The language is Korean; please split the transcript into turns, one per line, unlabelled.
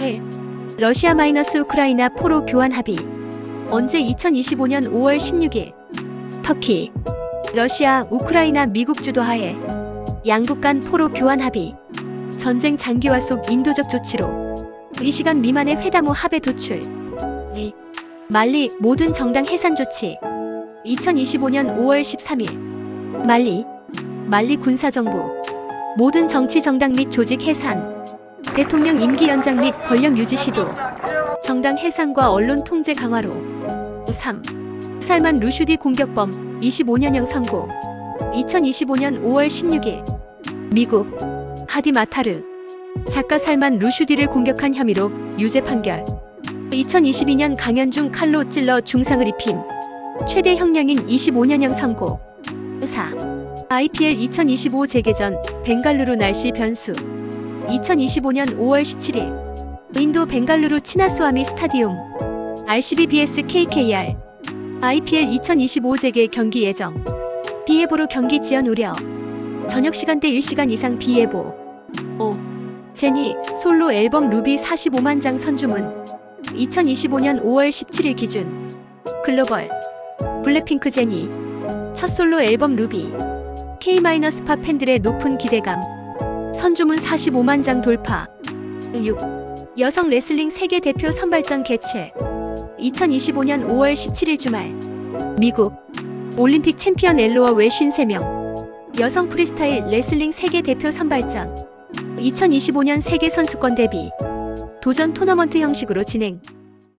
1. 러시아 마이너스 우크라이나 포로 교환 합의. 언제 2025년 5월 16일. 터키. 러시아, 우크라이나, 미국 주도하에 양국 간 포로 교환 합의. 전쟁 장기화 속 인도적 조치로 이 시간 미만의 회담 후 합의 도출. 2. 말리 모든 정당 해산 조치. 2025년 5월 13일. 말리. 말리 군사정부. 모든 정치 정당 및 조직 해산. 대통령 임기 연장 및 권력 유지 시도. 정당 해산과 언론 통제 강화로. 3. 살만 루슈디 공격범 25년형 선고. 2025년 5월 16일. 미국 하디 마타르 작가 살만 루슈디를 공격한 혐의로 유죄 판결. 2022년 강연 중 칼로 찔러 중상을 입힘. 최대 형량인 25년형 선고. 4. IPL 2025 재개전 벵갈루루 날씨 변수. 2025년 5월 17일. 인도 벵갈루루 치나스와미 스타디움. RCB vs KKR. IPL 2025 재개 경기 예정. 비 예보로 경기 지연 우려. 저녁 시간대 1시간 이상 비 예보. 5. 제니 솔로 앨범 루비 45만 장 선주문. 2025년 5월 17일 기준. 글로벌. 블랙핑크 제니. 첫 솔로 앨범 루비. K-팝 팬들의 높은 기대감. 선주문 45만 장 돌파. 6. 여성 레슬링 세계 대표 선발전 개최. 2025년 5월 17일 주말. 미국. 올림픽 챔피언 엘로어 외 53명. 여성 프리스타일 레슬링 세계 대표 선발전. 2025년 세계 선수권 대비. 도전 토너먼트 형식으로 진행.